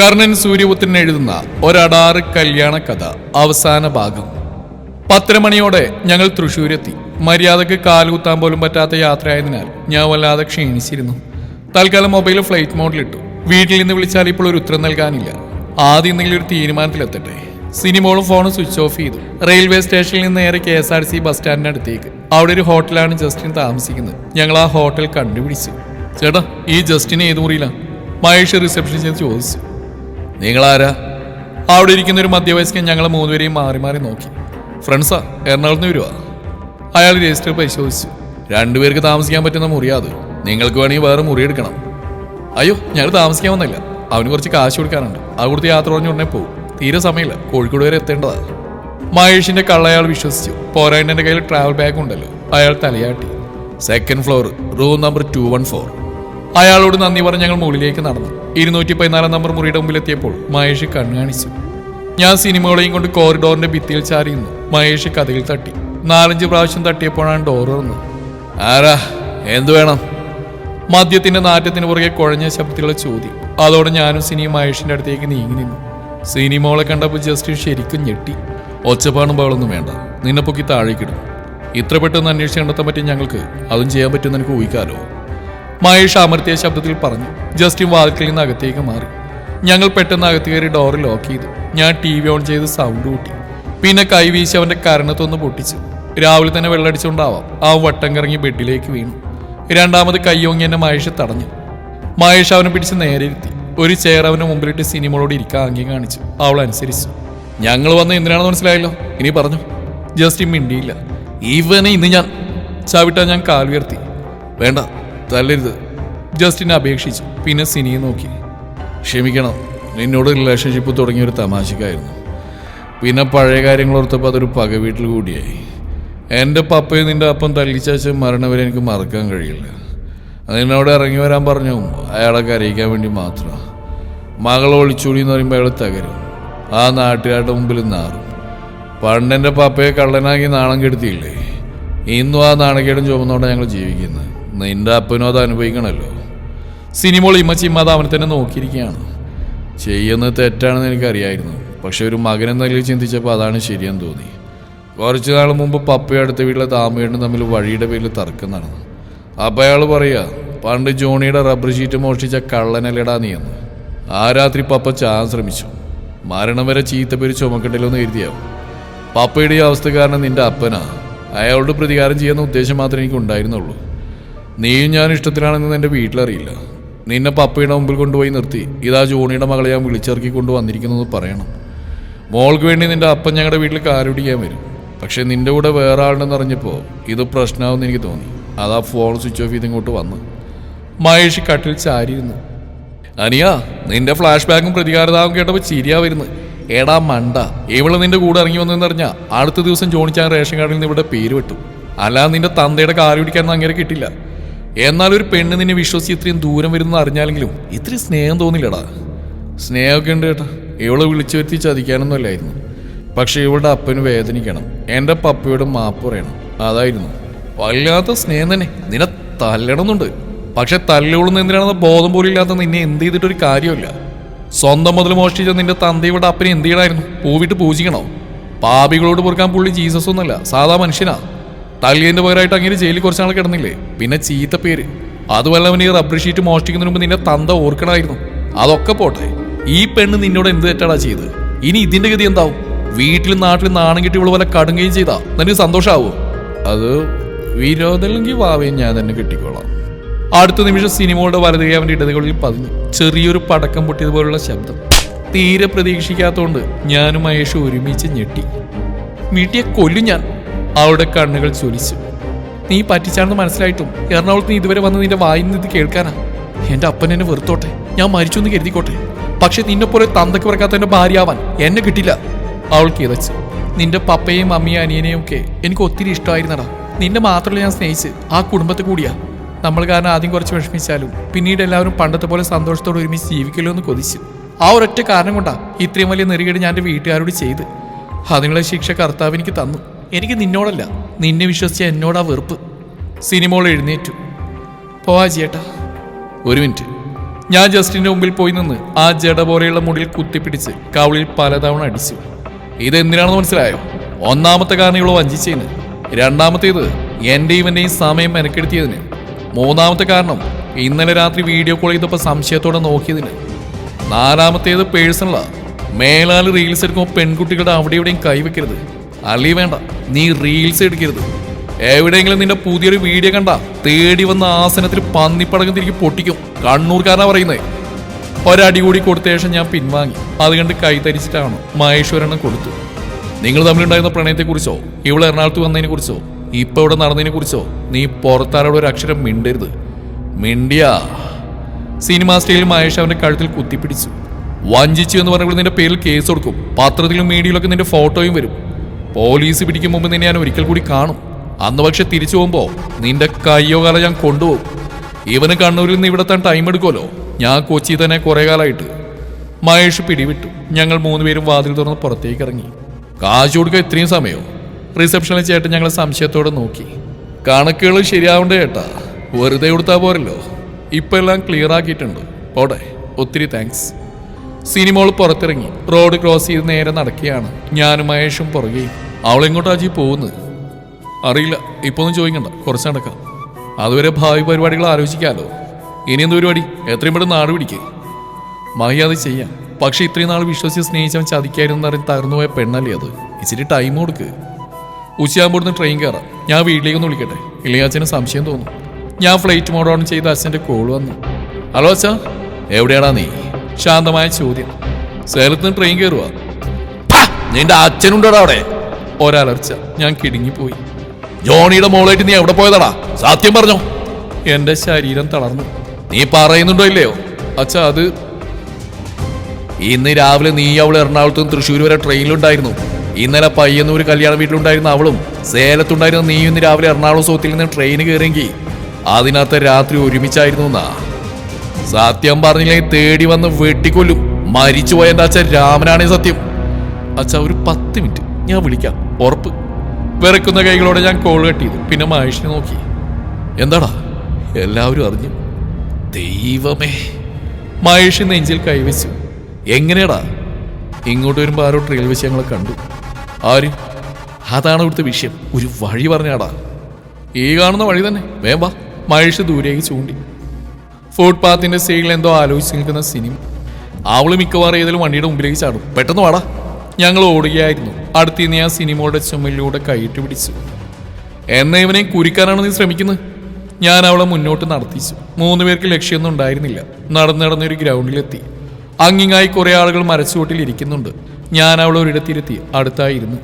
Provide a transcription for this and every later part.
കർണൻ സൂര്യപുത്രൻ എഴുതുന്ന ഒരടാറ് കല്യാണ കഥ അവസാന ഭാഗം. പത്തര മണിയോടെ ഞങ്ങൾ തൃശ്ശൂരെത്തി. മര്യാദയ്ക്ക് കാലുകുത്താൻ പോലും പറ്റാത്ത യാത്രയായതിനാൽ ഞാൻ വല്ലാതെ ക്ഷീണിച്ചിരുന്നു. തൽക്കാലം മൊബൈൽ ഫ്ലൈറ്റ് മോഡിലിട്ടു. വീട്ടിൽ നിന്ന് വിളിച്ചാൽ ഇപ്പോൾ ഒരു ഉത്തരം നൽകാനില്ല. ആദ്യം എന്തെങ്കിലും ഒരു തീരുമാനത്തിലെത്തട്ടെ. സിനിമോളും ഫോണും സ്വിച്ച് ഓഫ് ചെയ്തു. റെയിൽവേ സ്റ്റേഷനിൽ നിന്ന് നേരെ K S R C bus സ്റ്റാൻഡിന് അടുത്തേക്ക്. അവിടെ ഒരു ഹോട്ടലാണ് ജസ്റ്റിൻ താമസിക്കുന്നത്. ഞങ്ങൾ ആ ഹോട്ടൽ കണ്ടുപിടിച്ചു. ചേട്ടാ ഈ ജസ്റ്റിന് ഏത് മുറിയിലാണ് മഹേഷ് റിസപ്ഷനിൽ ചെന്ന് ചോദിച്ചു. നിങ്ങളാരാ? അവിടെ ഇരിക്കുന്ന ഒരു മധ്യവയസ്കൻ ഞങ്ങൾ മൂന്നുപേരെയും മാറി മാറി നോക്കി. ഫ്രണ്ട്സാ എറണാകുളത്ത് വരുവാ. അയാൾ രജിസ്റ്റർ പരിശോധിച്ചു. രണ്ടുപേർക്ക് താമസിക്കാൻ പറ്റുന്ന മുറിയാത് നിങ്ങൾക്ക് വേണമെങ്കിൽ വേറെ മുറി എടുക്കണം. അയ്യോ ഞങ്ങൾ താമസിക്കാൻ വന്നില്ല. അവന് കുറച്ച് കാശ് കൊടുക്കാനുണ്ട്. അത് കൊടുത്ത് യാത്ര പറഞ്ഞ ഉടനെ പോകും തീരെ സമയമില്ല. കോഴിക്കോട് വരെ എത്തേണ്ടതാ. മഹേഷിന്റെ കള്ള അയാൾ വിശ്വസിച്ചു. പോരായിട്ട് കയ്യിൽ ട്രാവൽ ബാഗ് ഉണ്ടല്ലോ. അയാൾ തലയാട്ടി. Second floor room number two one four അയാളോട് നന്ദി പറഞ്ഞ് ഞങ്ങൾ മുകളിലേക്ക് നടന്നു. ഇരുന്നൂറ്റി പതിനാലാം നമ്പർ മുറിയുടെ മുമ്പിലെത്തിയപ്പോൾ മഹേഷ് കണ്ണു കാണിച്ചു ഞാൻ സിനിമകളെയും കൊണ്ട് കോറിഡോറിന്റെ ഭിത്തിയിൽ ചാരിയുന്നു മഹേഷ് കഥയിൽ തട്ടി. നാലഞ്ച് പ്രാവശ്യം തട്ടിയപ്പോഴാണ് ഡോർ തുറന്നത്. ആരാ? എന്തു വേണം? മദ്യത്തിന്റെ നാറ്റത്തിന് പുറകെ കുഴഞ്ഞ ശബ്ദത്തിലുള്ള ചോദ്യം. അതോടെ ഞാനും സിനിയും മഹേഷിന്റെ അടുത്തേക്ക് നീങ്ങി നിന്നു. സിനിമകളെ കണ്ടപ്പോൾ ജസ്റ്റ് ശരിക്കും ഞെട്ടി. ഒച്ചപ്പാടും ബഹളൊന്നും വേണ്ട. നിന്നെ പൊക്കി താഴേക്കിടും ഇത്ര പെട്ടെന്ന് അന്വേഷിച്ച് കണ്ടെത്താൻ പറ്റിയ ഞങ്ങൾക്ക് അതും ചെയ്യാൻ പറ്റുമെന്ന് എനിക്ക് ഊഹിക്കാലോ. മഹേഷ് അമർത്തിയ ശബ്ദത്തിൽ പറഞ്ഞു. ജസ്റ്റിൻ വാതിൽക്കൽ നിന്ന് അകത്തേക്ക് മാറി. ഞങ്ങൾ പെട്ടെന്ന് അകത്ത് കയറി ഡോർ ലോക്ക് ചെയ്തു. ഞാൻ ടി വി ഓൺ ചെയ്ത് സൗണ്ട് കൂട്ടി. പിന്നെ കൈവീശി അവന്റെ കരണത്തൊന്ന് പൊട്ടിച്ചു. രാവിലെ തന്നെ വെള്ളടിച്ചുകൊണ്ടാവാം ആ വട്ടം കറങ്ങി ബെഡിലേക്ക് വീണു. രണ്ടാമത് കയ്യോങ്ങി എന്നെ മഹേഷ് തടഞ്ഞു. മഹേഷ് അവനെ പിടിച്ച് നേരെ ഇരുത്തി. ഒരു ചെയർ അവന്റെ മുമ്പിലിട്ട് സിനിമകളോട് ഇരിക്കാൻ ആംഗ്യം കാണിച്ചു. അവൾ അനുസരിച്ചു. ഞങ്ങൾ വന്ന് എന്തിനാണെന്ന് മനസ്സിലായല്ലോ? ഇനി പറഞ്ഞു. ജസ്റ്റിൻ മിണ്ടിയില്ല. ഇവനെ ഇന്ന് ഞാൻ ചവിട്ടാൻ ഞാൻ കാൽ ഉയർത്തി. വേണ്ട. തല്ലരുത്. ജസ്റ്റിനെ അപേക്ഷിച്ചു. പിന്നെ സിനിയെ നോക്കി. ക്ഷമിക്കണം. നിന്നോട് റിലേഷൻഷിപ്പ് തുടങ്ങിയ ഒരു തമാശക്കായിരുന്നു. പിന്നെ പഴയ കാര്യങ്ങൾ ഓർത്തപ്പോൾ അതൊരു പക വീട്ടിൽ കൂടിയായി. എന്റെ പപ്പയും നിന്റെ അപ്പം തല്ലിച്ചാച്ച മരണം വരെ എനിക്ക് മറക്കാൻ കഴിയില്ല. അതിനോട് ഇറങ്ങി വരാൻ പറഞ്ഞു അയാളെ കരയിക്കാൻ വേണ്ടി മാത്രം. മകൾ ഒളിച്ചൂടി എന്ന് പറയുമ്പോൾ അയാൾ തകരും. ആ നാട്ടുകാരുടെ മുമ്പിൽ നാറും. പണ്ടെന്റെ പപ്പയെ കള്ളനാക്കി നാണം കെടുത്തിയില്ലേ? ഇന്നും ആ നാണക്കേടും ചുമന്നോടെ ഞങ്ങൾ ജീവിക്കുന്നത് നിന്റെ അപ്പനും അത് അനുഭവിക്കണമല്ലോ സിനിമോൾ ഇമ്മച്ചിമ്മ അത് അവനെ തന്നെ നോക്കിയിരിക്കുകയാണ്. ചെയ്യുന്നത് തെറ്റാണെന്ന് എനിക്കറിയായിരുന്നു. പക്ഷെ ഒരു മകനെന്ന നിലയിൽ ചിന്തിച്ചപ്പോൾ അതാണ് ശരിയെന്ന് തോന്നി. കുറച്ച് നാൾ മുമ്പ് പപ്പയും അടുത്ത വീട്ടിലെ താമയേണ്ടും തമ്മിൽ വഴിയുടെ പേരിൽ തർക്കം നടന്നു. അപ്പം അയാൾ പറയുക പണ്ട് ജോണിയുടെ റബ്ബർ ഷീറ്റ് മോഷ്ടിച്ച കള്ളനല്ലടാ നീ എന്ന്. ആ രാത്രി പപ്പ ചാൻ ശ്രമിച്ചു. മരണം വരെ ചീത്ത പേര് ചുമക്കണ്ടല്ലോന്ന് എഴുതിയാവും പപ്പയുടെ ഈ അവസ്ഥ കാരണം നിന്റെ അപ്പനാ. അയാളോട് പ്രതികാരം ചെയ്യുന്ന ഉദ്ദേശം മാത്രമേ എനിക്ക് ഉണ്ടായിരുന്നുള്ളൂ നീയും ഞാൻ ഇഷ്ടത്തിലാണെന്ന് എന്റെ വീട്ടിലറിയില്ല. നിന്നെ പപ്പയുടെ മുമ്പിൽ കൊണ്ടുപോയി നിർത്തി. ഇതാ ജോണിയുടെ മകളെ ഞാൻ വിളിച്ചിറക്കി കൊണ്ടുവന്നിരിക്കുന്നത് പറയണം. മോൾക്ക് വേണ്ടി നിന്റെ അപ്പൻ ഞങ്ങളുടെ വീട്ടിൽ കാരുടിക്കാൻ വരും. പക്ഷേ നിന്റെ കൂടെ വേറെ ആളുണ്ടെന്ന് അറിഞ്ഞപ്പോൾ ഇത് പ്രശ്നമാവെന്ന് എനിക്ക് തോന്നി. അതാ ഫോൺ സ്വിച്ച് ഓഫ് ചെയ്ത് ഇങ്ങോട്ട് വന്ന്. മഹേഷ് കട്ടിൽ ചാരിയിരുന്നു. അനിയ നിന്റെ ഫ്ലാഷ് ബാക്കും പ്രതികാരതാവും കേട്ടപ്പോൾ ചിരിയാ വരുന്നു. എടാ മണ്ട ഇവൾ നിന്റെ കൂടെ ഇറങ്ങി വന്നെന്നറിഞ്ഞാ അടുത്ത ദിവസം ജോണിച്ചാൻ റേഷൻ കാർഡിൽ നിന്ന് ഇവിടെ പേര് വെട്ടും. അല്ലാതെ നിന്റെ തന്തയുടെ കാൽ പിടിക്കാൻ അങ്ങനെ കിട്ടില്ല. എന്നാൽ ഒരു പെണ്ണ് നിന്നെ വിശ്വസിച്ച് ഇത്രയും ദൂരം വരുന്ന അറിഞ്ഞാലെങ്കിലും ഇത്രയും സ്നേഹം തോന്നില്ലടാ. സ്നേഹമൊക്കെ ഉണ്ട് കേട്ടാ. ഇവളെ വിളിച്ചു വരുത്തി ചതിക്കാനൊന്നും അല്ലായിരുന്നു. പക്ഷെ ഇവളുടെ അപ്പന് വേദനിക്കണം. എന്റെ പപ്പയോട് മാപ്പ് പറയണം. അതായിരുന്നു. വല്ലാത്ത സ്നേഹം തന്നെ. നിന്നെ തല്ലണമെന്നുണ്ട്. പക്ഷെ തല്ലുകൊള്ളുന്ന എന്തിനാണെന്ന് ബോധം പോലും ഇല്ലാത്ത നിന്നെ എന്ത് ചെയ്തിട്ടൊരു കാര്യമില്ല സ്വന്തം മുതൽ മോഷ്ടിച്ച നിന്റെ തന്തയുടെ അപ്പനെ എന്ത് ചെയ്യണമായിരുന്നു? പൂവിട്ട് പൂജിക്കണോ? പാപികളോട് പൊറുക്കാൻ പുള്ളി ജീസസ് ഒന്നല്ല സാധാ മനുഷ്യനാ. തല്ലിയതിന്റെ പകരമായിട്ട് അങ്ങനെ ജയിലിൽ കുറച്ച് നാൾ കിടന്നില്ലേ? പിന്നെ ചീത്ത പേര്. അതുമല്ല അവൻ ഈ റബ്ബർ ഷീറ്റ് മോഷ്ടിക്കുന്നതിന് മുമ്പ് നിന്നെ തന്ത ഓർക്കണമായിരുന്നു. അതൊക്കെ പോട്ടെ. ഈ പെണ്ണ് നിന്നോട് എന്ത് തെറ്റാടാ ചെയ്ത് ഇനി ഇതിന്റെ ഗതി എന്താവും? വീട്ടിലും നാട്ടിലും നാണം കിട്ടി ഇവൾ പോലെ കടുങ്ങുകയും ചെയ്താ? നിനക്ക് സന്തോഷാവോ? അത് വിരോധമില്ലെങ്കിൽ വാവയും ഞാൻ തന്നെ കിട്ടിക്കോളാം. അടുത്ത നിമിഷം സിനിമകളുടെ വലതുകൈ അവന്റെ ഇടതുകളിൽ പതിഞ്ഞു ചെറിയൊരു പടക്കം പൊട്ടിയതുപോലുള്ള ശബ്ദം. തീരെ പ്രതീക്ഷിക്കാത്തോണ്ട് ഞാനും മഹേഷ് ഒരുമിച്ച് ഞെട്ടി. വീട്ടിയെ കൊല്ലും ഞാൻ. അവളുടെ കണ്ണുകൾ ചൊലിച്ചു നീ പറ്റിച്ചാണെന്ന് മനസ്സിലായിട്ടും. എറണാകുളത്ത് നീ ഇതുവരെ വന്ന് നിന്റെ വായിൽ നിന്ന് ഇത് കേൾക്കാനാ. എന്റെ അപ്പൻ എന്നെ വെറുത്തോട്ടെ. ഞാൻ മരിച്ചു എന്ന് കരുതിക്കോട്ടെ. പക്ഷെ നിന്നെ പോലെ തന്തക്ക് പറക്കാത്ത എന്റെ ഭാര്യയാവാൻ എന്നെ കിട്ടില്ല. അവൾ കിതച്ചു. നിന്റെ പപ്പയെയും അമ്മയും അനിയനെയും ഒക്കെ എനിക്ക് ഒത്തിരി ഇഷ്ടമായിരുന്നടാ. നിന്നെ മാത്രമല്ല ഞാൻ സ്നേഹിച്ച് ആ കുടുംബത്തെ കൂടിയാ. നമ്മൾ കാരണം ആദ്യം കുറച്ച് വിഷമിച്ചാലും പിന്നീട് എല്ലാവരും പണ്ടത്തെ പോലെ സന്തോഷത്തോടെ ഒരുമിച്ച് ജീവിക്കലോ എന്ന് കൊതിച്ചു. ആ ഒരൊറ്റ കാരണം കൊണ്ടാ ഇത്രയും വലിയ നെറികേട് ഞാൻ എന്റെ വീട്ടുകാരോട് ചെയ്ത്. അതിനുള്ള ശിക്ഷ കർത്താവ് എനിക്ക് തന്നു. എനിക്ക് നിന്നോടല്ല. നിന്നെ വിശ്വസിച്ച എന്നോടാ വെറുപ്പ്. സിനിമോൾ എഴുന്നേറ്റു. പോവാ ചേട്ടാ. ഒരു മിനിറ്റ്. ഞാൻ ജസ്റ്റിന്റെ മുമ്പിൽ പോയി നിന്ന് ആ ജട പോലെയുള്ള മുടിയിൽ കുത്തിപ്പിടിച്ച് കവളിൽ പലതവണ അടിച്ചു. ഇതെന്തിനാണെന്ന് മനസ്സിലായോ? ഒന്നാമത്തെ കാരണം ഇവളോ വഞ്ചിച്ചതിന്. രണ്ടാമത്തേത് എന്റെ ഇവന്റെയും സമയം മെനക്കെടുത്തിയതിന്. മൂന്നാമത്തെ കാരണം ഇന്നലെ രാത്രി വീഡിയോ കോൾ ചെയ്തപ്പോൾ സംശയത്തോടെ നോക്കിയതിന്. നാലാമത്തേത് പേഴ്സണലാണ് മേലാൽ റീൽസ് എടുക്കുമ്പോൾ പെൺകുട്ടികളുടെ അവിടെ എവിടെയും കൈവെക്കരുത്. അല്ലീ വേണ്ട. നീ റീൽസ് എടുക്കരുത്. എവിടെയെങ്കിലും നിന്റെ പുതിയൊരു വീഡിയോ കണ്ട തേടി വന്ന ആസനത്തിൽ പന്നിപ്പടകം തിരികെ പൊട്ടിക്കും. കണ്ണൂർക്കാരനാ പറയുന്നത് ഒരടി കൂടി കൊടുത്ത ശേഷം ഞാൻ പിൻവാങ്ങി. അത് കണ്ട് കൈ തരിച്ചിട്ടാണ് മഹേശ്വരനെ കൊടുത്തു. നിങ്ങൾ തമ്മിലുണ്ടായിരുന്ന പ്രണയത്തെക്കുറിച്ചോ ഇവിടെ എറണാകുളത്ത് വന്നതിനെ കുറിച്ചോ ഇപ്പൊ ഇവിടെ നടന്നതിനെ കുറിച്ചോ നീ പുറത്താരോട് ഒരു അക്ഷരം മിണ്ടരുത്. മിണ്ടിയാ. സിനിമാ സ്റ്റൈലിൽ മഹേഷ് അവന്റെ കഴുത്തിൽ കുത്തിപ്പിടിച്ചു. വഞ്ചിച്ചു എന്ന് പറഞ്ഞപ്പോൾ നിന്റെ പേരിൽ കേസ് കൊടുക്കും. പത്രത്തിലും മീഡിയയിലൊക്കെ നിന്റെ ഫോട്ടോയും വരും. പോലീസ് പിടിക്കും മുമ്പ് നിന്നെ ഞാൻ ഒരിക്കൽ കൂടി കാണും. അന്ന് പക്ഷെ തിരിച്ചു പോകുമ്പോ നിന്റെ കയ്യോ കാലം ഞാൻ കൊണ്ടുപോകും. ഇവന് കണ്ണൂരിൽ നിന്ന് ഇവിടെ താൻ ടൈം എടുക്കുമല്ലോ. ഞാൻ കൊച്ചി തന്നെ കുറെ കാലമായിട്ട്. മഹേഷ് പിടിവിട്ടു. ഞങ്ങൾ മൂന്നുപേരും വാതിൽ തുറന്ന് പുറത്തേക്ക് ഇറങ്ങി. കാശ് കൊടുക്കാൻ ഇത്രയും സമയവും റിസപ്ഷനിൽ ചേട്ടൻ ഞങ്ങൾ സംശയത്തോടെ നോക്കി. കണക്കുകൾ ശരിയാവണ്ടേ ചേട്ടാ വെറുതെ കൊടുത്താൽ പോരല്ലോ. ഇപ്പം എല്ലാം ക്ലിയർ ആക്കിയിട്ടുണ്ട്. പോട്ടെ ഒത്തിരി താങ്ക്സ് സിനിമോൾ പുറത്തിറങ്ങി. റോഡ് ക്രോസ് ചെയ്ത് നേരെ നടക്കുകയാണ്. ഞാനും മഹേഷും പുറകെ. അവളെങ്ങോട്ടാ ജി പോകുന്നത്? അറിയില്ല. ഇപ്പൊ ഒന്നും ചോദിക്കണ്ട. കുറച്ച് നടക്കാം. അതുവരെ ഭാവി പരിപാടികൾ ആലോചിക്കാമല്ലോ ഇനി എന്ത് പരിപാടി? എത്രയും പെട്ടെന്ന് നാട് പിടിക്കേ. മഹി അത് ചെയ്യാം. പക്ഷെ ഇത്രയും നാൾ വിശ്വസിച്ച് സ്നേഹിച്ചവൻ ചതിക്കായിരുന്നു അറിഞ്ഞ് തകർന്നുപോയ പെണ്ണല്ലേ അത്? ഇച്ചിരി ടൈം കൊടുക്ക്. ഉച്ചയാകുമ്പോൾ ട്രെയിൻ കയറാം ഞാൻ വീട്ടിലേക്കൊന്ന് വിളിക്കട്ടെ. ഇല്ലെങ്കിൽ സംശയം തോന്നും. ഞാൻ ഫ്ലൈറ്റ് മോഡ് ഓൺ ചെയ്ത് അച്ഛന്റെ കോൾ വന്നു. ഹലോ അച്ഛാ. എവിടെയാടാ നീ? ശാന്തമായ ചോദ്യം. സേലത്തിന് ട്രെയിൻ കയറുക നിന്റെ അച്ഛനുണ്ടോടാ അവിടെ? ഒരലർച്ച. ഞാൻ കിടുങ്ങിപ്പോയി. ജോണിയുടെ മോളായിട്ട് നീ എവിടെ പോയതാടാ? സത്യം പറഞ്ഞോ? എന്റെ ശരീരം തളർന്നു. നീ പറയുന്നുണ്ടോ ഇല്ലയോ? അച്ഛ അത് ഇന്ന് രാവിലെ നീ അവൾ എറണാകുളത്തും തൃശ്ശൂർ വരെ ട്രെയിനിലുണ്ടായിരുന്നു. ഇന്നലെ പയ്യന്നൂർ കല്യാണ വീട്ടിലുണ്ടായിരുന്ന അവളും സേലത്തുണ്ടായിരുന്ന നീ ഇന്ന് രാവിലെ എറണാകുളം സൗത്തിൽ നിന്ന് ട്രെയിൻ കയറിയെങ്കിൽ അതിനകത്ത് രാത്രി ഒരുമിച്ചായിരുന്നു എന്നാ സത്യം പറഞ്ഞില്ലെങ്കിൽ തേടി വന്ന് വെട്ടിക്കൊല്ലും. മരിച്ചുപോയ എന്റെ അച്ഛൻ രാമനാണേ സത്യം. അച്ഛ ഒരു പത്ത് മിനിറ്റ്. ഞാൻ വിളിക്കാം. ഉറപ്പ്. വിറക്കുന്ന കൈകളോടെ ഞാൻ കോൾ കട്ട് ചെയ്തു. പിന്നെ മഹേഷിനെ നോക്കി. എന്താടാ? എല്ലാവരും അറിഞ്ഞു. ദൈവമേ. മഹേഷ് നെഞ്ചിൽ കൈവച്ചു. എങ്ങനെയാടാ? ഇങ്ങോട്ട് വരുമ്പോൾ ആരോ ട്രെയിൽ വെച്ച് ഞങ്ങളെ കണ്ടു. ആര്? അതാണ് ഇവിടുത്തെ വിഷയം. ഒരു വഴി പറഞ്ഞാടാ. ഈ കാണുന്ന വഴി തന്നെ. വേമ്പാ മഹേഷ് ദൂരേക്ക് ചൂണ്ടി. ഫുട്പാത്തിന്റെ സൈഡിൽ എന്തോ ആലോചിച്ച് നിൽക്കുന്ന സിനിമ. അവൾ മിക്കവാറും ഏതെങ്കിലും വണ്ടിയുടെ മുമ്പിലേക്ക് ചാടും. പെട്ടെന്ന് വാടാ. ഞങ്ങൾ ഓടുകയായിരുന്നു. അടുത്തിന്ന് ഞാൻ സിനിമയുടെ ചുമലിലൂടെ കൈയിട്ട് പിടിച്ചു. എന്ന ഇവനെ കുരിക്കാനാണ് നീ ശ്രമിക്കുന്നത്? ഞാൻ അവളെ മുന്നോട്ട് നടത്തിച്ചു. മൂന്ന് പേർക്ക് ലക്ഷ്യമൊന്നും ഉണ്ടായിരുന്നില്ല. നടന്ന് നടന്നൊരു ഗ്രൗണ്ടിലെത്തി. അങ്ങിങ്ങായി കുറെ ആളുകൾ മരച്ചുവട്ടിൽ ഇരിക്കുന്നുണ്ട്. ഞാൻ അവളെ ഒരിടത്തിരുത്തി. അടുത്തായിരുന്നു.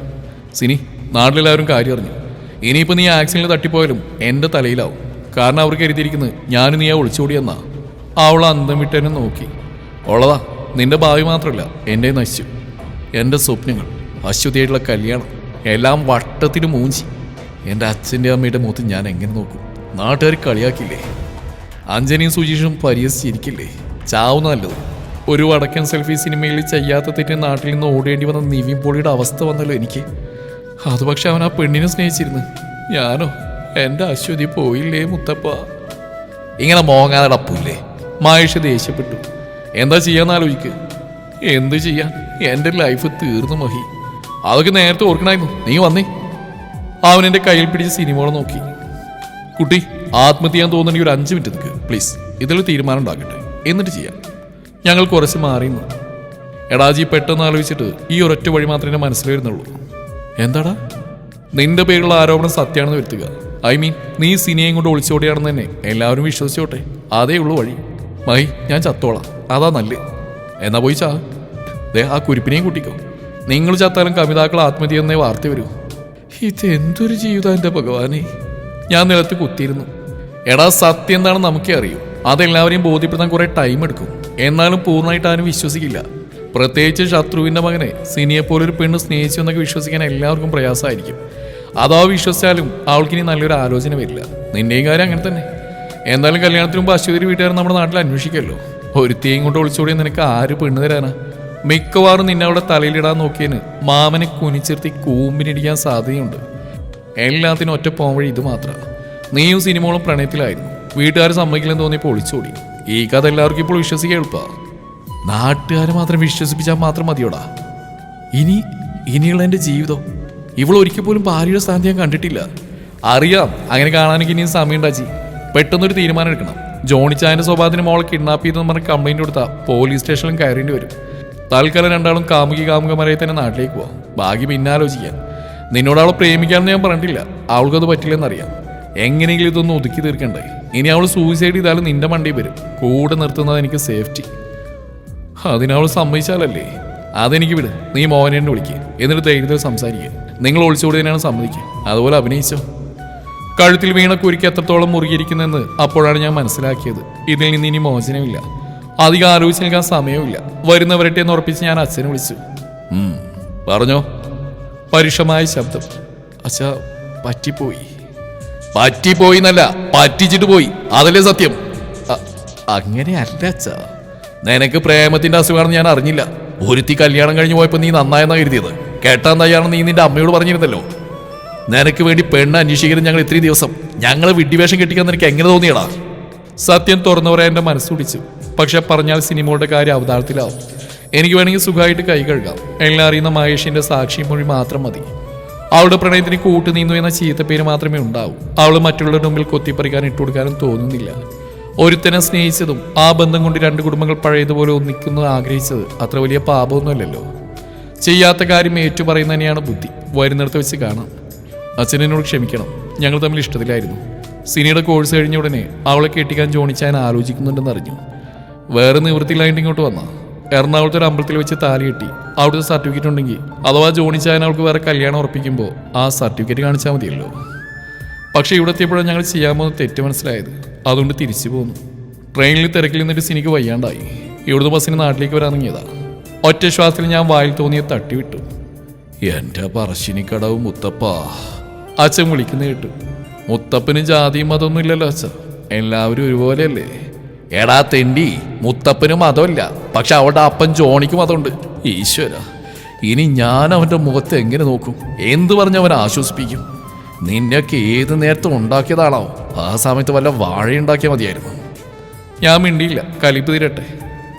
സിനി നാട്ടിലെല്ലാവരും കാര്യം അറിഞ്ഞു. ഇനിയിപ്പോൾ നീ ആക്സിഡന്റിൽ തട്ടിപ്പോയാലും എന്റെ തലയിലാവും. കാരണം അവർക്ക് കരുതിയിരിക്കുന്നത് ഞാനും നീ ആ ഒളിച്ചോടിയെന്നാ അവൾ അന്തം വിട്ടേനെ നോക്കി. ഉള്ളതാ നിന്റെ ഭാവി മാത്രമല്ല എന്റെ നശിച്ചു എന്റെ സ്വപ്നങ്ങൾ അശ്വതിയായിട്ടുള്ള കല്യാണം എല്ലാം വട്ടത്തിന് മൂഞ്ചി. എന്റെ അച്ഛന്റെ അമ്മയുടെ മുഖത്ത് ഞാൻ എങ്ങനെ നോക്കും? നാട്ടുകാർ കളിയാക്കില്ലേ? അഞ്ജനിയും സുജീഷും പരിഹസിച്ചിരിക്കില്ലേ? ചാവുന്ന നല്ലത്. ഒരു വടക്കൻ സെൽഫി സിനിമയിൽ ചെയ്യാത്ത തെറ്റ് നാട്ടിൽ നിന്ന് ഓടേണ്ടി വന്ന നിവിൻ പോളിയുടെ അവസ്ഥ വന്നല്ലോ എനിക്ക്. അത് പക്ഷെ അവൻ ആ പെണ്ണിനെ സ്നേഹിച്ചിരുന്നു. ഞാനോ? എന്റെ അശ്വതി പോയില്ലേ മുത്തപ്പ? ഇങ്ങനെ മോങ്ങാതെ ഡപ്പൂല്ലേ മഹേഷ് ദേഷ്യപ്പെട്ടു. എന്താ ചെയ്യാന്ന് ആലോചിക്ക്. എന്ത് ചെയ്യാൻ? എന്റെ ലൈഫ് തീർന്നു മഹി. അതൊക്കെ നേരത്തെ ഓർക്കണായിരുന്നു. നീ വന്നേ. അവൻ എന്റെ കയ്യിൽ പിടിച്ച് സിനിമകളെ നോക്കി. കുട്ടി ആത്മഹത്യ ചെയ്യാൻ ഒരു അഞ്ച് മിനിറ്റ് നിൽക്ക്. പ്ലീസ് ഇതിൽ തീരുമാനം ഉണ്ടാക്കട്ടെ. എന്നിട്ട് ചെയ്യാം. ഞങ്ങൾ കുറച്ച് മാറിയുന്നു എടാജി പെട്ടെന്ന് ആലോചിച്ചിട്ട് ഈ ഒരൊറ്റ വഴി മാത്രമേ മനസ്സിൽ വരുന്നുള്ളൂ. എന്താടാ? നിന്റെ പേരുള്ള ആരോപണം സത്യമാണെന്ന് വരുത്തുക. ഐ മീൻ നീ സിനിമയും കൊണ്ട് ഒളിച്ചോടിയാണെന്ന് തന്നെ എല്ലാവരും വിശ്വസിച്ചോട്ടെ. അതേ ഉള്ളൂ വഴി. മൈ ഞാൻ ചത്തോളാം. അതാ നല്ല. എന്നാ പോയി ചാ. ദേ ആ കുരിപ്പിനെയും കൂട്ടിക്കോ. നിങ്ങൾ ചത്താലും കവിതാക്കൾ ആത്മഹത്യ എന്നേ വാർത്ത വരൂ. ഇതെന്തൊരു ജീവിതം എന്റെ ഭഗവാനെ. ഞാൻ നിലത്ത് കുത്തിയിരുന്നു. എടാ സത്യം എന്താണെന്ന് നമുക്കേ അറിയൂ. അതെല്ലാവരെയും ബോധ്യപ്പെടുത്താൻ കുറേ ടൈം എടുക്കും. എന്നാലും പൂർണമായിട്ട് ആരും വിശ്വസിക്കില്ല. പ്രത്യേകിച്ച് ശത്രുവിന്റെ മകനെ. സിനിയെ പോലൊരു പെണ്ണ് സ്നേഹിച്ചു എന്നൊക്കെ വിശ്വസിക്കാൻ എല്ലാവർക്കും പ്രയാസമായിരിക്കും. അതോ വിശ്വസിച്ചാലും അവൾക്ക് ഇനി നല്ലൊരു ആലോചന വരില്ല. നിന്റെയും കാര്യം അങ്ങനെ തന്നെ. എന്തായാലും കല്യാണത്തിന് മുമ്പ് അശ്വതി വീട്ടുകാർ നമ്മുടെ നാട്ടിൽ അന്വേഷിക്കല്ലോ. ഒരുത്തിയും ഇങ്ങോട്ട് ഒളിച്ചോടിയ നിനക്ക് ആര് പെണ്ണ് തരാനാ? മിക്കവാറും നിന്നെ അവിടെ തലയിലിടാൻ നോക്കിയതിന് മാമനെ കുനിച്ചിർത്തി കൂമ്പിനിടിക്കാൻ സാധ്യതയുണ്ട്. എല്ലാത്തിനും ഒറ്റ പോകാൻ വഴി ഇത് മാത്രമാണ് നീയും സിനിമകളും പ്രണയത്തിലായിരുന്നു. വീട്ടുകാർ സമ്മതിക്കില്ലെന്ന് തോന്നിയപ്പോൾ ഒളിച്ചോടി. ഈ കഥ എല്ലാവർക്കും ഇപ്പോൾ വിശ്വസിക്കാൻ എളുപ്പാ. നാട്ടുകാരെ മാത്രം വിശ്വസിപ്പിച്ചാൽ മാത്രം മതിയോടാ. ഇനി ഇനിയുള്ള എന്റെ ജീവിതം ഇവൾ ഒരിക്കൽ പോലും ഭാര്യയുടെ സ്ഥാനത്ത് ഞാൻ കണ്ടിട്ടില്ല. അറിയാം അങ്ങനെ കാണാനൊക്കെ ഇനിയും സമയം ഉണ്ടാച്ചി പെട്ടെന്നൊരു തീരുമാനം എടുക്കണം. ജോണിച്ചായന്റെ സ്വഭാവത്തിന് മോളെ കിഡ്നാപ്പ് ചെയ്തെന്ന് പറഞ്ഞ് കംപ്ലൈന്റ് കൊടുത്താൽ പോലീസ് സ്റ്റേഷനിലും കയറേണ്ടി വരും. തൽക്കാലം രണ്ടാളും കാമുകി കാമുകമാരായി തന്നെ നാട്ടിലേക്ക് പോവാം. ബാക്കി പിന്നെ ആലോചിക്കാം. നിന്നോട് അവളെ പ്രേമിക്കാമെന്ന് ഞാൻ പറഞ്ഞിട്ടില്ല. അവൾക്കത് പറ്റില്ലെന്നറിയാം. എങ്ങനെയെങ്കിലും ഇതൊന്ന് ഒതുക്കി തീർക്കണ്ടേ? ഇനി അവൾ സൂയിസൈഡ് ചെയ്താലും നിന്റെ മണ്ടി വരും. കൂടെ നിർത്തുന്നത് എനിക്ക് സേഫ്റ്റി അതിനവൾ സമ്മതിച്ചാലല്ലേ? അതെനിക്ക് വിട്. നീ മോഹനെ വിളിക്കുക എന്നിട്ട് ധൈര്യത്തിൽ സംസാരിക്കുക നിങ്ങൾ ഒളിച്ചുകൂടിയതിനാണ് സമ്മതിക്കുക. അതുപോലെ അഭിനയിച്ചോ. കഴുത്തിൽ വീണ കുരുക്ക് എത്രത്തോളം മുറുകിയിരിക്കുന്നെന്ന് അപ്പോഴാണ് ഞാൻ മനസ്സിലാക്കിയത്. ഇതിൽ നിന്ന് ഇനി മോചനമില്ല. അധികം ആലോചിച്ച് നിൽക്കാൻ സമയമില്ല വരുന്നവരട്ടെ എന്ന് ഉറപ്പിച്ച് ഞാൻ അച്ഛനെ വിളിച്ചു. "ഉം, പറഞ്ഞോ. പരുഷമായ ശബ്ദം. അച്ഛ പറ്റിപ്പോയി. പറ്റിപ്പോയി എന്നല്ല പറ്റിച്ചിട്ട് പോയി. അതല്ലേ സത്യം? അങ്ങനെ അങ്ങനെയല്ല അച്ഛ. നിനക്ക് പ്രേമത്തിന്റെ അസുഖമാണെന്ന് ഞാൻ അറിഞ്ഞില്ല. ഒരുത്തി കല്യാണം കഴിഞ്ഞ് പോയപ്പോൾ നീ നന്നായെന്നാ കരുതിയത്. കേട്ടാൻ തയ്യാണെന്ന് നീ നിന്റെ അമ്മയോട് പറഞ്ഞിരുന്നല്ലോ? നിനക്ക് വേണ്ടി പെണ്ണ് അന്വേഷിക്കരുത് ഞങ്ങൾ ഇത്രയും ദിവസം. ഞങ്ങൾ വിഡ്ഢിവേഷം കെട്ടിക്കാൻ നിനക്ക് എങ്ങനെ തോന്നിയടാ? സത്യം തുറന്നു പറയാൻ എന്റെ മനസ്സ് തുടിച്ചു പക്ഷെ പറഞ്ഞാൽ സിനിമകളുടെ കാര്യം അവതാരത്തിലാവും എനിക്ക് വേണമെങ്കിൽ സുഖമായിട്ട് കൈ കഴുകാം. എല്ലാം അറിയുന്ന മഹേഷിന്റെ സാക്ഷി മൊഴി മാത്രം മതി. അവളുടെ പ്രണയത്തിന് കൂട്ടു നീന്തു എന്ന ചീത്തപ്പേര് മാത്രമേ ഉണ്ടാവൂ. അവൾ മറ്റുള്ളവരുടെ മുമ്പിൽ കൊത്തിപ്പറിക്കാൻ ഇട്ടുകൊടുക്കാനും തോന്നുന്നില്ല. ഒരുത്തനെ സ്നേഹിച്ചതും ആ ബന്ധം കൊണ്ട് രണ്ട് കുടുംബങ്ങൾ പഴയതുപോലെ ഒന്നിക്കുന്നു ആഗ്രഹിച്ചത് അത്ര വലിയ പാപമൊന്നുമല്ലല്ലോ. ചെയ്യാത്ത കാര്യം ഏറ്റുപറയുന്ന തന്നെയാണ് ബുദ്ധി. വരുന്നിടത്ത് വെച്ച് കാണാം. അച്ഛനോട് ക്ഷമിക്കണം. ഞങ്ങൾ തമ്മിൽ ഇഷ്ടത്തിലായിരുന്നു. സിനിയുടെ കോഴ്സ് കഴിഞ്ഞ ഉടനെ അവളെ കെട്ടിക്കാൻ ജോണിച്ചാൻ ആലോചിക്കുന്നുണ്ടെന്ന് അറിഞ്ഞു. വേറെ നിവൃത്തിയിലായിട്ട് ഇങ്ങോട്ട് വന്ന. എറണാകുളത്തെ ഒരു അമ്പലത്തിൽ വെച്ച് താലി കെട്ടി അവിടുത്തെ സർട്ടിഫിക്കറ്റ് ഉണ്ടെങ്കിൽ അഥവാ ജോണിച്ചാൻ അവൾക്ക് വേറെ കല്യാണം ഉറപ്പിക്കുമ്പോൾ ആ സർട്ടിഫിക്കറ്റ് കാണിച്ചാൽ മതിയല്ലോ. പക്ഷേ ഇവിടെ എത്തിയപ്പോഴാണ് ഞങ്ങൾ ചെയ്യാൻ പോകുന്ന തെറ്റ് മനസ്സിലായത്. അതുകൊണ്ട് തിരിച്ചു പോന്നു. ട്രെയിനിൽ തിരക്കിൽ നിന്നിട്ട് സിനിക്ക് വയ്യാണ്ടായി. ഇവിടുത്തെ ബസ്സിന് നാട്ടിലേക്ക് വരാനിറങ്ങിയതാ ഒറ്റ ശ്വാസത്തിൽ ഞാൻ വായിൽ തോന്നിയ തട്ടിവിട്ടു. എന്റെ പറശ്ശിനിക്കടവ് മുത്തപ്പ. അച്ഛൻ വിളിക്കുന്ന കേട്ടു. മുത്തപ്പന് ജാതിയും മതമൊന്നും ഇല്ലല്ലോ അച്ഛൻ എല്ലാവരും ഒരുപോലെയല്ലേ? എടാ തെണ്ടി മുത്തപ്പന് മതമില്ല. പക്ഷെ അവളുടെ അപ്പൻ ജോണിക്ക് മതമുണ്ട്. ഈശ്വര ഇനി ഞാൻ അവന്റെ മുഖത്ത് എങ്ങനെ നോക്കും? എന്ത് പറഞ്ഞ് അവൻ ആശ്വസിപ്പിക്കും? നിന്നെയൊക്കെ ഏത് നേരത്തെ ഉണ്ടാക്കിയതാണോ ആ സമയത്ത് വല്ല വാഴ ഉണ്ടാക്കിയാൽ മതിയായിരുന്നു. ഞാൻ മിണ്ടിയില്ല. കലിപ്പ് തീരട്ടെ.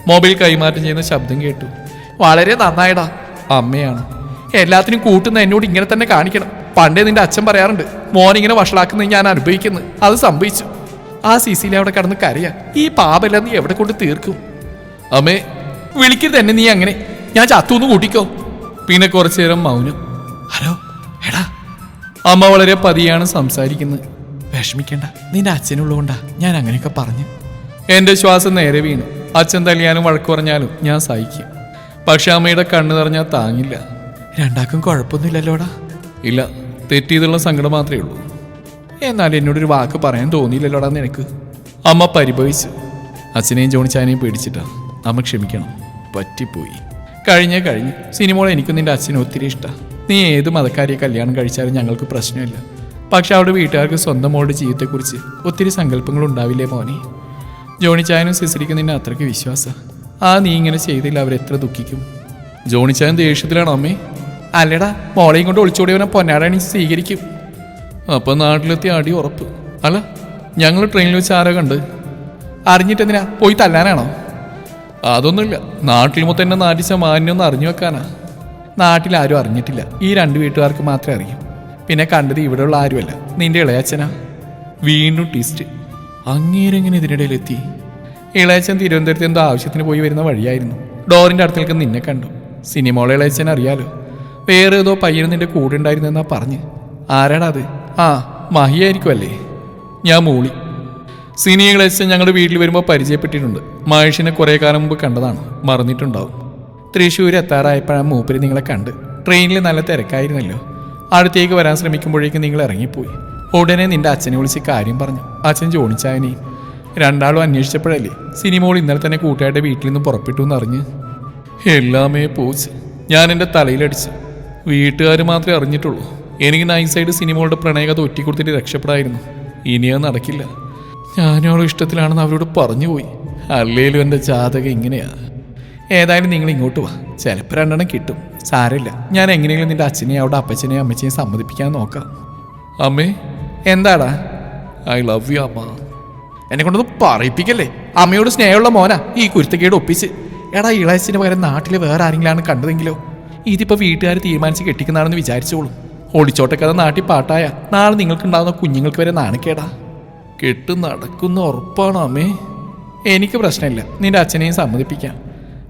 മൊബൈൽ കൈമാറ്റം ചെയ്യുന്ന ശബ്ദം കേട്ടു. വളരെ നന്നായിടാ. അമ്മയാണ്. എല്ലാത്തിനും കൂട്ടുന്ന എന്നോട് ഇങ്ങനെ തന്നെ കാണിക്കണം. പണ്ടേ നിന്റെ അച്ഛൻ പറയാറുണ്ട് മോൻ ഇങ്ങനെ വഷളാക്കുന്നത് ഞാൻ അനുഭവിക്കുന്നു. അത് സംഭവിച്ചു. ആ സിസിലി അവിടെ കടന്ന് കരയാ. ഈ പാപെല്ലാം എവിടെ കൊണ്ട് തീർക്കും? അമ്മേ വിളിക്കരുത് എന്നെ നീ അങ്ങനെ. ഞാൻ ചത്തുന്ന് കൂട്ടിക്കോ. പിന്നെ കുറച്ചു നേരം മൗനം. ഹലോ എടാ. അമ്മ വളരെ പതിയാണ് സംസാരിക്കുന്നത് വിഷമിക്കണ്ട നിന്റെ അച്ഛനുള്ളതുകൊണ്ടാ ഞാൻ അങ്ങനെയൊക്കെ പറഞ്ഞു. എന്റെ ശ്വാസം നേരെ വീണു. അച്ഛൻ തല്ലിയാലും വഴക്കു പറഞ്ഞാലും ഞാൻ സഹിക്കും. പക്ഷെ അമ്മയുടെ കണ്ണു നിറഞ്ഞാൽ താങ്ങില്ല. രണ്ടാക്കും കുഴപ്പമൊന്നുമില്ലല്ലോടാ. ഇല്ല തെറ്റിയതുള്ള സങ്കടം മാത്രമേ ഉള്ളൂ. എന്നാൽ എന്നോടൊരു വാക്ക് പറയാൻ തോന്നിയില്ലല്ലോടാ നിനക്ക്. അമ്മ പരിഭവിച്ചു. അച്ഛനെയും ജോണിച്ചാനെയും പേടിച്ചിട്ടാ അമ്മ ക്ഷമിക്കണം. പറ്റിപ്പോയി. കഴിഞ്ഞേ കഴിഞ്ഞു. സിനിമകൾ എനിക്കും നിന്റെ അച്ഛനും ഒത്തിരി ഇഷ്ടമാണ് നീ ഏത് മതക്കാരിയെ കല്യാണം കഴിച്ചാലും ഞങ്ങൾക്ക് പ്രശ്നമില്ല. പക്ഷെ അവിടെ വീട്ടുകാർക്ക് സ്വന്തം മോളുടെ ജീവിതത്തെക്കുറിച്ച് ഒത്തിരി സങ്കല്പങ്ങൾ ഉണ്ടാവില്ലേ മോനെ? ജോണിച്ചായനും സിസിലിക്കും നിന്നെ അത്രയ്ക്ക് വിശ്വാസം. ആ നീ ഇങ്ങനെ ചെയ്തില്ല അവരെത്ര ദുഃഖിക്കും. ജോണിച്ചാൻ ദേഷ്യത്തിലാണോ അമ്മേ? അല്ലടാ മോളെയും കൊണ്ട് ഒളിച്ചോടിയവനെ പൊന്നാടാണി സ്വീകരിക്കും. അപ്പം നാട്ടിലെത്തി അടി ഉറപ്പ്. അല്ല ഞങ്ങൾ ട്രെയിനിൽ വെച്ച് ആരോ കണ്ട്? അറിഞ്ഞിട്ടെന്തിനാ? പോയി തല്ലാനാണോ? അതൊന്നുമില്ല. നാട്ടിൽ മൊത്തം എന്നെ നാട്ടിച്ച മാന്യൊന്ന് അറിഞ്ഞു വെക്കാനാ. നാട്ടിൽ ആരും അറിഞ്ഞിട്ടില്ല. ഈ രണ്ട് വീട്ടുകാർക്ക് മാത്രമേ അറിയൂ. പിന്നെ കണ്ടത് ഇവിടെയുള്ള ആരുമല്ല. നിന്റെ ഇളയച്ചനാ വീണ്ടും ടീസ്റ്റ് അങ്ങേരെങ്ങനെ ഇതിനിടയിലെത്തി? ഇളയച്ചൻ തിരുവനന്തപുരത്ത് എന്തോ ആവശ്യത്തിന് പോയി വരുന്ന വഴിയായിരുന്നു. ഡോറിന്റെ അടുത്തേക്ക് നിന്നെ കണ്ടു. സിനിമോളെ ഇളയച്ചൻ അറിയാലോ. വേറെ ഏതോ പയ്യൻ നിന്റെ കൂടെ ഉണ്ടായിരുന്നെന്നാ പറഞ്ഞ്. ആരാടാ അത്? ആ മഹിയായിരിക്കുമല്ലേ ഞാൻ മൂളി. സിനി ഇളയച്ചൻ ഞങ്ങളുടെ വീട്ടിൽ വരുമ്പോൾ പരിചയപ്പെട്ടിട്ടുണ്ട്. മഹേഷിനെ കുറേ കാലം മുമ്പ് കണ്ടതാണ്. മറന്നിട്ടുണ്ടാവും. തൃശ്ശൂർ എത്താറായപ്പോഴാണ് മൂപ്പര് നിങ്ങളെ കണ്ട്. ട്രെയിനിൽ നല്ല തിരക്കായിരുന്നല്ലോ. അടുത്തേക്ക് വരാൻ ശ്രമിക്കുമ്പോഴേക്കും നിങ്ങൾ ഇറങ്ങിപ്പോയി. ഉടനെ നിന്റെ അച്ഛനെ വിളിച്ച് കാര്യം പറഞ്ഞു. അച്ഛൻ ജോണിച്ചായനെയും രണ്ടാളും അന്വേഷിച്ചപ്പോഴല്ലേ സിനിമോൾ ഇന്നലെ തന്നെ കൂട്ടുകാരുടെ വീട്ടിൽ നിന്ന് പുറപ്പെട്ടു എന്നറിഞ്ഞ്. എല്ലാമേ പോച്ച്. ഞാൻ എന്റെ തലയിലടിച്ച്. വീട്ടുകാർ മാത്രമേ അറിഞ്ഞിട്ടുള്ളൂ. എനിക്ക് നൈസായിട്ട് സിനിമകളുടെ പ്രണയകഥ ഒറ്റിക്കൊടുത്തിട്ട് രക്ഷപ്പെടായിരുന്നു. ഇനിയത് നടക്കില്ല. ഞാനോളും ഇഷ്ടത്തിലാണെന്ന് അവരോട് പറഞ്ഞു പോയി. അല്ലേലും എന്റെ ജാതകം ഇങ്ങനെയാ. ഏതായാലും നിങ്ങൾ ഇങ്ങോട്ട് വാ. ചിലപ്പോൾ രണ്ടെണ്ണം കിട്ടും. സാരമില്ല. ഞാൻ എങ്ങനെയെങ്കിലും നിന്റെ അച്ഛനെയും അവിടെ അപ്പച്ചനെയും അമ്മച്ചനെയും സമ്മതിപ്പിക്കാൻ നോക്കാം. അമ്മേ. എന്താടാ? ഐ ലവ് യു അമ്മ. എന്നെ കൊണ്ടൊന്ന് പറയിപ്പിക്കല്ലേ? അമ്മയോട് സ്നേഹമുള്ള മോനാ ഈ കുരുത്തക്കേട് ഒപ്പിച്ച്. എടാ ഇളയച്ചിന് പകരം നാട്ടിൽ വേറെ ആരെങ്കിലാണ് കണ്ടതെങ്കിലോ? ഇതിപ്പോ വീട്ടുകാർ തീരുമാനിച്ച് കെട്ടിക്കുന്നതാണെന്ന് വിചാരിച്ചോളൂ. ഒളിച്ചോട്ടക്കഥ നാട്ടിൽ പാട്ടായ നാളെ നിങ്ങൾക്കുണ്ടാകുന്ന കുഞ്ഞുങ്ങൾക്ക് വരെ നാണക്കേടാ. കെട്ട് നടക്കുന്ന ഉറപ്പാണോ അമ്മേ. എനിക്ക് പ്രശ്നമില്ല നിന്റെ അച്ഛനെയും സമ്മതിപ്പിക്കാം.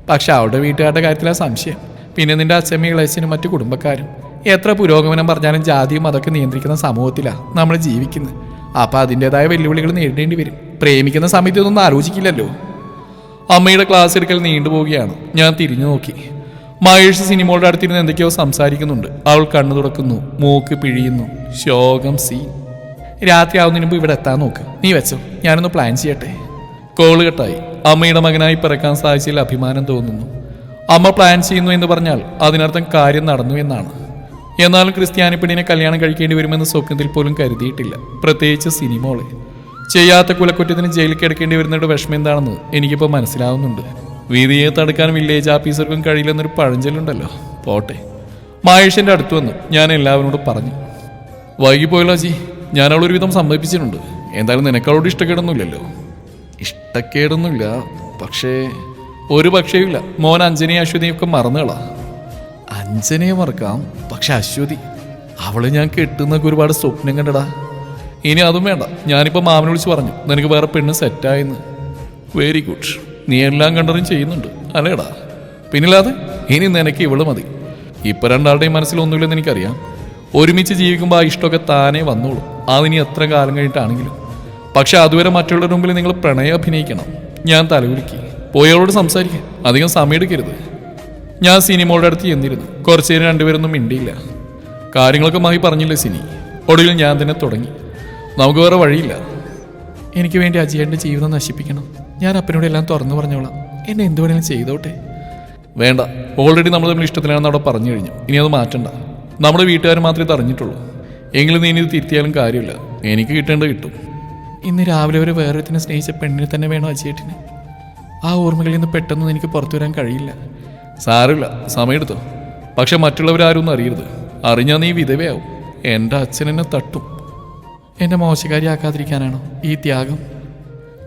പക്ഷെ അവളുടെ വീട്ടുകാരുടെ കാര്യത്തിലാണ് സംശയം. പിന്നെ നിന്റെ അച്ഛമ്മ ഇളയച്ചനും മറ്റു കുടുംബക്കാരും. എത്ര പുരോഗമനം പറഞ്ഞാലും ജാതിയും അതൊക്കെ നിയന്ത്രിക്കുന്ന സമൂഹത്തിലാണ് നമ്മൾ ജീവിക്കുന്നത് അപ്പോൾ അതിന്റെതായ വെല്ലുവിളികൾ നേരിടേണ്ടി വരും. പ്രേമിക്കുന്ന സമയത്ത് ഇതൊന്നും ആലോചിക്കില്ലല്ലോ. അമ്മയുടെ ക്ലാസ് എടുക്കൽ നീണ്ടുപോവുകയാണ് ഞാൻ തിരിഞ്ഞു നോക്കി. മഹേഷ് സിനിമകളുടെ അടുത്തിരുന്ന് എന്തൊക്കെയോ സംസാരിക്കുന്നുണ്ട്. അവൾ കണ്ണു തുറക്കുന്നു. മൂക്ക് പിഴിയുന്നു. ശോകം സി രാത്രി ആവുന്നതിന് മുമ്പ് ഇവിടെ എത്താൻ നോക്ക്. നീ വെച്ചോ. ഞാനൊന്ന് പ്ലാൻ ചെയ്യട്ടെ. കോൾ കെട്ടായി. അമ്മയുടെ മകനായി പിറക്കാൻ സാധിച്ചതിൽ അഭിമാനം തോന്നുന്നു. അമ്മ പ്ലാൻ ചെയ്യുന്നു എന്ന് പറഞ്ഞാൽ അതിനർത്ഥം കാര്യം നടന്നു എന്നാണ്. എന്നാലും ക്രിസ്ത്യാനി പെണ്ണിനെ കല്യാണം കഴിക്കേണ്ടി വരുമെന്ന് സ്വപ്നത്തിൽ പോലും കരുതിയിട്ടില്ല. പ്രത്യേകിച്ച് സിനിമോളെ ചെയ്യാത്ത കുലക്കുറ്റത്തിന് ജയിലിൽ കിടക്കേണ്ടി വരുന്നവരുടെ വിഷമം എന്താണെന്ന് എനിക്കിപ്പോൾ മനസ്സിലാവുന്നുണ്ട്. വീതിയെ തടുക്കാൻ വില്ലേജ് ഓഫീസർക്കും കഴിയില്ലെന്നൊരു പഴഞ്ചൊല്ലുണ്ടല്ലോ. പോട്ടെ. മഹേഷിന്റെ അടുത്ത് വന്നു. ഞാൻ എല്ലാവരോടും പറഞ്ഞു. വൈകിപ്പോയല്ലോ ജി ഞാൻ വിധം സമ്മതിപ്പിച്ചിട്ടുണ്ട്. എന്തായാലും നിനക്കവളോട് ഇഷ്ടക്കേടൊന്നുമില്ലല്ലോ. ഇഷ്ടക്കേടൊന്നുമില്ല. പക്ഷേ ഒരു പക്ഷേയില്ല മോൻ അഞ്ജനയും അശ്വതിയും ഒക്കെ മറന്നുകളാ അഞ്ജനയെ മറക്കാം. പക്ഷെ അശ്വതി അവളെ ഞാൻ കെട്ടുന്നൊക്കെ ഒരുപാട് സ്വപ്നം കണ്ടടാ. ഇനി അതും വേണ്ട. ഞാനിപ്പോൾ മാമനെ വിളിച്ച് പറഞ്ഞു നിനക്ക് വേറെ പെണ്ണ് സെറ്റായെന്ന് വെരി ഗുഡ് നീ എല്ലാം കണ്ടറിയും ചെയ്യുന്നുണ്ട്. അല്ലേടാ? പിന്നില്ലാതെ? ഇനി നിനക്ക് ഇവൾ മതി. ഇപ്പൊ രണ്ടാളുടെയും മനസ്സിലൊന്നുമില്ലെന്ന് എനിക്കറിയാം. ഒരുമിച്ച് ജീവിക്കുമ്പോൾ ആ ഇഷ്ടമൊക്കെ താനേ വന്നോളൂ. അതിനി എത്ര കാലം കഴിഞ്ഞിട്ടാണെങ്കിലും. പക്ഷെ അതുവരെ മറ്റുള്ളവരുടെ മുമ്പിൽ നിങ്ങൾ പ്രണയം അഭിനയിക്കണം. ഞാൻ തലകുലുക്കി. പോയവളോട് സംസാരിക്കാം. അധികം സമയം എടുക്കരുത് ഞാൻ സിനിമയുടെ അടുത്ത് ചെന്നിരുന്നു. കുറച്ചു നേരം രണ്ടുപേരൊന്നും മിണ്ടിയില്ല. കാര്യങ്ങളൊക്കെ മായി പറഞ്ഞില്ലേ സിനി? ഒടുവിൽ ഞാൻ തന്നെ തുടങ്ങി. നമുക്ക് വേറെ വഴിയില്ല. എനിക്ക് വേണ്ടി അജയന്റെ ജീവിതം നശിപ്പിക്കണം. ഞാൻ അപ്പനോട് എല്ലാം തുറന്നു പറഞ്ഞോളാം. എന്നെ എന്ത് വേണേലും ചെയ്തോട്ടെ? വേണ്ട. ഓൾറെഡി നമ്മൾ തമ്മിൽ ഇഷ്ടത്തിലാണെന്ന് അവിടെ പറഞ്ഞു കഴിഞ്ഞു. ഇനി അത് മാറ്റണ്ട. നമ്മുടെ വീട്ടുകാർ മാത്രമേ തറിഞ്ഞിട്ടുള്ളൂ എങ്കിലും നീ ഇത് തിരുത്തിയാലും കാര്യമില്ല. എനിക്ക് കിട്ടേണ്ട കിട്ടും. ഇന്ന് രാവിലെ ഒരു വേറൊരുത്തിനെ സ്നേഹിച്ച പെണ്ണിനെ തന്നെ വേണം അജയേട്ടിന്? ആ ഓർമ്മകളിൽ നിന്ന് പെട്ടെന്ന് എനിക്ക് പുറത്തു വരാൻ കഴിയില്ല. സാരമില്ല. സമയമെടുത്തു. പക്ഷെ മറ്റുള്ളവരാരും ഒന്നും അറിയരുത്. അറിഞ്ഞാൽ നീ വിധവയാവും. എന്റെ അച്ഛൻ എന്നെ തട്ടും. എന്നെ മോശക്കാരിയാക്കാതിരിക്കാനാണോ ഈ ത്യാഗം?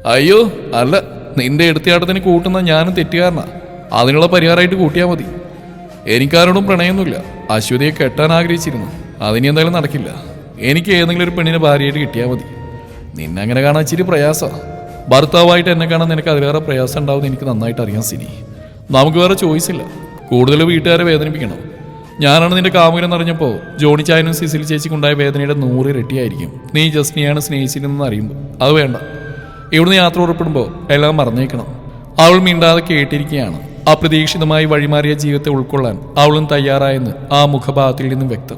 അയ്യോ അല്ല. നിന്റെ എടുത്തിയാട്ടത്തിന് കൂട്ടുന്ന ഞാനും തെറ്റുകാരനാ. അതിനുള്ള പരിഹാരമായിട്ട് കൂട്ടിയാൽ മതി. എനിക്കാരോടും പ്രണയമൊന്നുമില്ല. അശ്വതിയെ കെട്ടാൻ ആഗ്രഹിച്ചിരുന്നു. അതിനി എന്തായാലും നടക്കില്ല. എനിക്ക് ഏതെങ്കിലും ഒരു പെണ്ണിനെ ഭാര്യയായിട്ട് കിട്ടിയാൽ മതി. നിന്നെ അങ്ങനെ കാണാൻ ഇച്ചിരി പ്രയാസമാണ് ഭർത്താവായിട്ട് എന്നെ കാണാൻ നിനക്ക് അതിലേറെ പ്രയാസം ഉണ്ടാവും എനിക്ക് നന്നായിട്ട് അറിയാം സിനി. നമുക്ക് വേറെ ചോയ്സ് ഇല്ല. കൂടുതൽ വീട്ടുകാരെ വേദനിപ്പിക്കണം. ഞാനാണ് നിന്റെ കാമുകൻ അറിഞ്ഞപ്പോൾ ജോണി ചായനും സിസിൽ ചേച്ചിക്കുണ്ടായ വേദനയുടെ നൂറ് ഇരട്ടിയായിരിക്കും. നീ ജസ്നിയാണ് സ്നേഹിച്ചിരുന്നെന്ന് അറിയുമ്പോൾ അത് വേണ്ട. ഇവിടുന്ന് യാത്ര ഉറപ്പിടുമ്പോൾ എല്ലാം മറന്നേക്കണം. അവൾ മിണ്ടാതെ കേട്ടിരിക്കുകയാണ്. അപ്രതീക്ഷിതമായി വഴിമാറിയ ജീവിതത്തെ ഉൾക്കൊള്ളാൻ അവളും തയ്യാറായെന്ന് ആ മുഖഭാവത്തിൽ നിന്നും വ്യക്തം.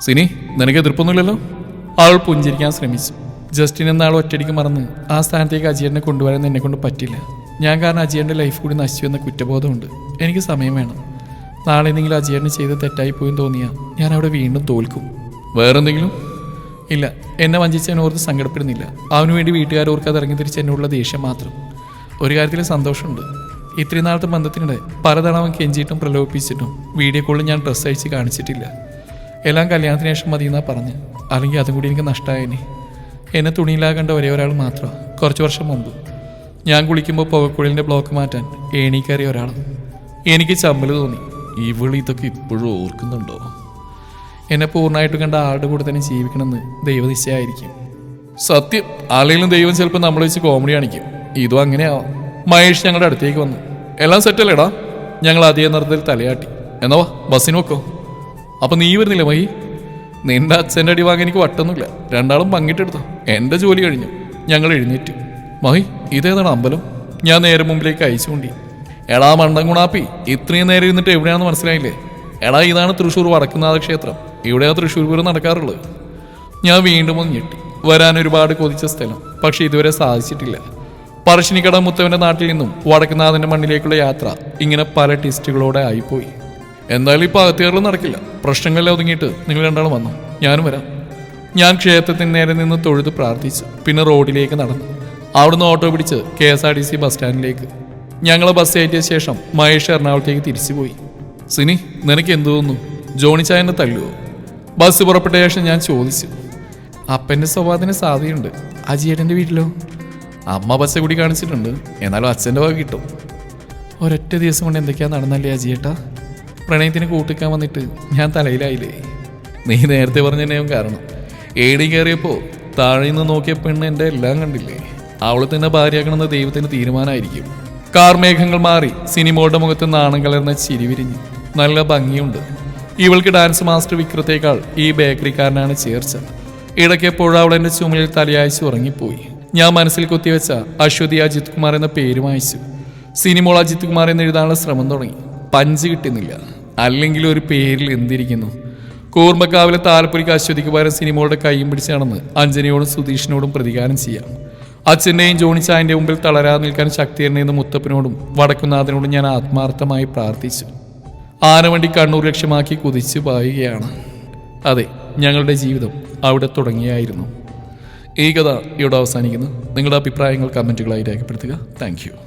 സിനി നിനക്ക് എതിർപ്പൊന്നുമില്ലല്ലോ? അവൾ പുഞ്ചിരിക്കാൻ ശ്രമിച്ചു. ജസ്റ്റിൻ എന്ന ആൾ ഒറ്റയടിക്ക് മറന്ന് ആ സ്ഥാനത്തേക്ക് അജയനെ കൊണ്ടുവരാൻ എന്നെ കൊണ്ട് പറ്റില്ല. ഞാൻ കാരണം അജിയന്റെ ലൈഫ് കൂടി നശിച്ചു എന്ന കുറ്റബോധമുണ്ട്. എനിക്ക് സമയം വേണം. നാളെ എന്തെങ്കിലും അജിയന് ചെയ്ത് തെറ്റായി പോയെന്ന് തോന്നിയാ ഞാൻ അവിടെ വീണ്ടും തോൽക്കും. വേറെന്തെങ്കിലും? ഇല്ല എന്നെ വഞ്ചിച്ചതിനെ ഓർത്ത് സങ്കടപ്പെടുന്നില്ല. അവന് വേണ്ടി വീട്ടുകാർ ഓർക്കാതെ ഇറങ്ങി തിരിച്ച് എന്നോടുള്ള ദേഷ്യം മാത്രം. ഒരു കാര്യത്തിൽ സന്തോഷമുണ്ട്. ഇത്രയും നാളത്തെ ബന്ധത്തിനിടെ പലതവണ അവൻ കെഞ്ചിയിട്ടും പ്രലോഭിപ്പിച്ചിട്ടും വീഡിയോ കോളിൽ ഞാൻ ഡ്രസ്സ് അയച്ച് കാണിച്ചിട്ടില്ല. എല്ലാം കല്യാണത്തിന് ശേഷം മതി എന്നാ പറഞ്ഞ്. അല്ലെങ്കിൽ അതും കൂടി എനിക്ക് നഷ്ടമായേനെ എന്നെ തുണിയിലാകേണ്ട ഒരേ ഒരാൾ മാത്രമാണ് കുറച്ച് വർഷം മുമ്പ്. ഞാൻ കുളിക്കുമ്പോൾ പുകക്കുഴലിന്റെ ബ്ലോക്ക് മാറ്റാൻ ഏണി ഒരാൾ എനിക്ക് ചമ്മൽ തോന്നി. ഇവൾ ഇതൊക്കെ ഇപ്പോഴും ഓർക്കുന്നുണ്ടോ? എന്നെ പൂർണമായിട്ട് കണ്ട ആളുടെ കൂടെ തന്നെ ജീവിക്കണമെന്ന് ദൈവനിശ്ചയായിരിക്കും. സത്യം ആരെങ്കിലും ദൈവം ചിലപ്പോൾ നമ്മൾ വെച്ച് കോമഡി കാണിക്കും. ഇതും അങ്ങനെയാവാം മഹേഷ് ഞങ്ങളുടെ അടുത്തേക്ക് വന്നു. എല്ലാം സെറ്റല്ലേടാ ഞങ്ങൾ അതേ നിറത്തിൽ തലയാട്ടി. എന്നാ വാ ബസ്സിന് വെക്കോ അപ്പം നീ വരുന്നില്ല മൈ നിന്റെ അച്ഛന്റെ അടി വാങ്ങാൻ എനിക്ക് വട്ടൊന്നുമില്ല. രണ്ടാളും പങ്കിട്ടെടുത്തോ. എന്റെ ജോലി കഴിഞ്ഞു. ഞങ്ങൾ എഴുന്നേറ്റു. മഹി ഇതേതാണ് അമ്പലം? ഞാൻ നേരെ മുമ്പിലേക്ക് അയച്ചുകൊണ്ടി. എടാ മണ്ടൻ ഗുണാപ്പി ഇത്രയും നേരം ഇരുന്നിട്ട് എവിടെയാണെന്ന് മനസ്സിലായില്ലേ? എടാ ഇതാണ് തൃശ്ശൂർ വടക്കുന്നാഥ ക്ഷേത്രം. ഇവിടെയാ തൃശ്ശൂർ പൂരം നടക്കാറുള്ളത്. ഞാൻ വീണ്ടും ഒന്ന് ഞെട്ടി. വരാൻ ഒരുപാട് കൊതിച്ച സ്ഥലം പക്ഷെ ഇതുവരെ സാധിച്ചിട്ടില്ല. പറശ്ശിനിക്കട മുത്തവന്റെ നാട്ടിൽ നിന്നും വടക്കുന്നാഥന്റെ മണ്ണിലേക്കുള്ള യാത്ര ഇങ്ങനെ പല ടെസ്റ്റുകളോടെ ആയിപ്പോയി. എന്തായാലും ഇപ്പോൾ അകത്തേറിലും നടക്കില്ല. പ്രശ്നങ്ങളെല്ലാം ഒതുങ്ങിയിട്ട് നിങ്ങൾ രണ്ടാളും വന്നു? ഞാനും വരാം. ഞാൻ ക്ഷേത്രത്തിന് നേരെ നിന്ന് തൊഴുത് പ്രാർത്ഥിച്ചു. പിന്നെ റോഡിലേക്ക് നടന്നു. അവിടുന്ന് ഓട്ടോ പിടിച്ച് K S R T C bus സ്റ്റാൻഡിലേക്ക്. ഞങ്ങളെ ബസ് കയറ്റിയ ശേഷം മഹേഷ് എറണാകുളത്തേക്ക് തിരിച്ചുപോയി. സിനി നിനക്ക് എന്തു തോന്നുന്നു? ജോണി ചായനെ തല്ലുവോ? ബസ് പുറപ്പെട്ട ശേഷം ഞാൻ ചോദിച്ചു. അപ്പന്റെ സ്വഭാവത്തിന് സാധ്യതയുണ്ട്. അജിയേട്ടന്റെ വീട്ടിലോ? അമ്മ ബസ് കൂടി കാണിച്ചിട്ടുണ്ട്. എന്നാലും അച്ഛന്റെ വക കിട്ടും. ഒരൊറ്റ ദിവസം കൊണ്ട് എന്തൊക്കെയാ നടന്നല്ലേ അജിയേട്ടാ പ്രണയത്തിന് കൂട്ടിക്കാൻ വന്നിട്ട് ഞാൻ തലയിലായില്ലേ? നീ നേരത്തെ പറഞ്ഞതിനെയും കാരണം. ഏടി കയറിയപ്പോൾ താഴെ നിന്ന് നോക്കിയ പെണ്ണ് എന്റെ എല്ലാം കണ്ടില്ലേ? അവൾ തന്നെ ഭാര്യയാക്കണമെന്ന് ദൈവത്തിന്റെ തീരുമാനമായിരിക്കും. കാർമേഘങ്ങൾ മാറി സിനിമയുടെ മുഖത്ത് നാണം കലർന്ന ചിരി വിരിഞ്ഞു. നല്ല ഭംഗിയുണ്ട്. ഇവൾക്ക് ഡാൻസ് മാസ്റ്റർ വിക്രത്തേക്കാൾ ഈ ബേക്കറിക്കാരനാണ് ചേർച്ച ഇടയ്ക്കെപ്പോഴും അവൾ എന്റെ ചുമലിൽ തലയാഴ്ച ഉറങ്ങിപ്പോയി. ഞാൻ മനസ്സിൽ കുത്തിവെച്ച അശ്വതി അജിത് കുമാർ എന്ന പേര് വായിച്ചു സിനിമോൾ അജിത് കുമാർ എന്ന് എഴുതാനുള്ള ശ്രമം തുടങ്ങി. പഞ്ച് കിട്ടുന്നില്ല. അല്ലെങ്കിൽ ഒരു പേരിൽ എന്തിരിക്കുന്നു? കൂർമ്മക്കാവിലെ താലപ്പൊലിക്ക് അശ്വതിക്ക് പകരം സിനിമകളുടെ കൈയും പിടിച്ചാണെന്ന് അഞ്ജനയോടും സുധീഷിനോടും പ്രതികാരം ചെയ്യാം. അച്ഛന്റെയും ജോണിച്ചായന്റെ മുമ്പിൽ തളരാതെ നിൽക്കാൻ ശക്തി എന്നെയെന്ന് മുത്തപ്പനോടും വടക്കുന്നാഥനോടും ഞാൻ ആത്മാർത്ഥമായി പ്രാർത്ഥിച്ചു. ആനവണ്ടി കണ്ണൂർ ലക്ഷ്യമാക്കി കുതിച്ചു പായുകയാണ്. അതെ ഞങ്ങളുടെ ജീവിതം അവിടെ തുടങ്ങിയായിരുന്നു. ഈ കഥ ഇവിടെ അവസാനിക്കുന്നു. നിങ്ങളുടെ അഭിപ്രായങ്ങൾ കമന്റുകളായി രേഖപ്പെടുത്തുക. താങ്ക്